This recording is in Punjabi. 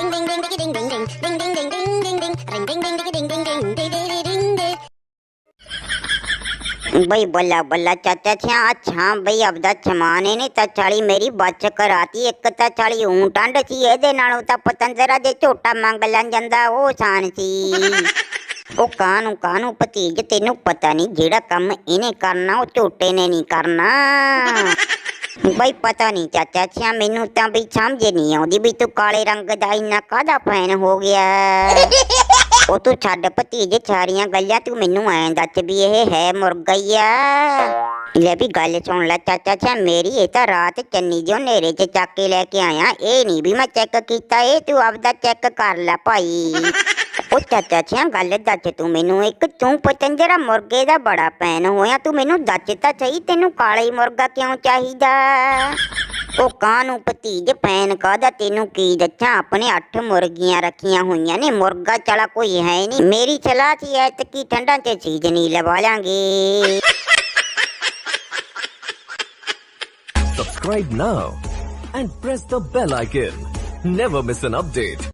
Ding ding ding ding ding ding ding ding ding ding ding ding ring ding ding ding ding ding ding ding ding ding ding ਬਈ ਬੱਲਾ ਬੱਲਾ ਚਾਚਾ ਛਿਆ, ਅੱਛਾ ਆਪਦਾ ਛਮਾਨੇ ਨੇ ਤਾਂ ਚਾਲੀ ਮੇਰੀ ਬੱਚ ਕਰਾਤੀ, ਇੱਕ ਤਾਂ ਚਾਲੀ ਊਂ ਟੰਡ ਸੀ, ਇਹਦੇ ਨਾਲੋਂ ਤਾਂ ਪਤੰਦਰਾ ਦੇ ਝੋਟਾ ਮੰਗ ਲਾਂ ਜਾਂਦਾ, ਉਹ ਸਾਨ ਸੀ। ਉਹ ਕਾਨੂੰ ਕਾਨੂੰ ਭਤੀਜ ਤੈਨੂੰ ਪਤਾ ਨਹੀਂ ਜਿਹੜਾ ਕੰਮ ਇਹਨੇ ਕਰਨਾ, ਉਹ ਝੋਟੇ ਨੇ ਨਹੀਂ ਕਰਨਾ। ਬਈ ਪਤਾ ਨਹੀਂ ਚਾਚਾ ਛਿਆ ਮੈਨੂੰ ਤਾਂ ਬਈ ਸਮਝ ਨਹੀਂ ਆਉਂਦੀ ਵੀ ਤੂੰ ਕਾਲੇ ਰੰਗ ਦਾ ਇੰਨਾ ਕਾਹਦਾ ਫੈਨ ਹੋ ਗਿਆ? ਉਹ ਤੂੰ ਛੱਡ ਭਤੀਜੇ, ਸਾਰੀਆਂ ਗੱਲਾਂ ਤੂੰ ਮੈਨੂੰ ਐਂ ਦੱਸ ਵੀ ਇਹ ਹੈ ਮੁਰਗਾ ਹੀ ਆ। ਲੈ ਵੀ ਗੱਲ ਸੁਣ ਲੈ ਚਾਚਾ ਛਾ ਮੇਰੀ ਇਹ ਤਾਂ ਰਾਤ ਚੰਨੀ ਜੋ ਨੇਰੇ 'ਚ ਚੱਕ ਕੇ ਲੈ ਕੇ ਆਇਆ, ਇਹ ਨਹੀਂ ਵੀ ਮੈਂ ਚੈੱਕ ਕੀਤਾ, ਇਹ ਤੂੰ ਆਪਦਾ ਚੈੱਕ ਕਰ ਲੈ ਭਾਈ। ਚਾਚਾ ਛਾ ਗੱਲ ਦੱਸ ਤੂੰ ਮੈਨੂੰ। ਇੱਕ ਤੂੰ ਪਤੰਜਰਾ ਮੁਰਗੇ ਦਾ ਬੜਾ ਪੈਨ ਹੋਇਆ, ਤੂੰ ਮੈਨੂੰ ਦੱਸ ਤਾਂ ਸਹੀ, ਤੈਨੂੰ ਕਾਲਾ ਹੀ ਮੁਰਗਾ ਕਿਉਂ ਚਾਹੀਦਾ? ਉਹ ਕਾਨੂੰ ਭਤੀਜ ਪੈਨ ਕਾਦਾ ਤੈਨੂੰ ਕੀ ਦੱਸਾਂ? ਆਪਣੇ ਅੱਠ ਮੁਰਗੀਆਂ ਰੱਖੀਆਂ ਹੋਈਆਂ ਨੇ, ਮੁਰਗਾ ਚਲਾ ਕੋਈ ਹੈ ਨਹੀਂ ਮੇਰੀ ਸਲਾਹ ਸੀ, ਐਤਕੀ ਠੰਡਾਂ ਤੇ ਸੀਜ਼ਨ ਹੀ ਲਵਾ ਲਾਂਗੇ। Subscribe now and press the bell icon. Never miss an update.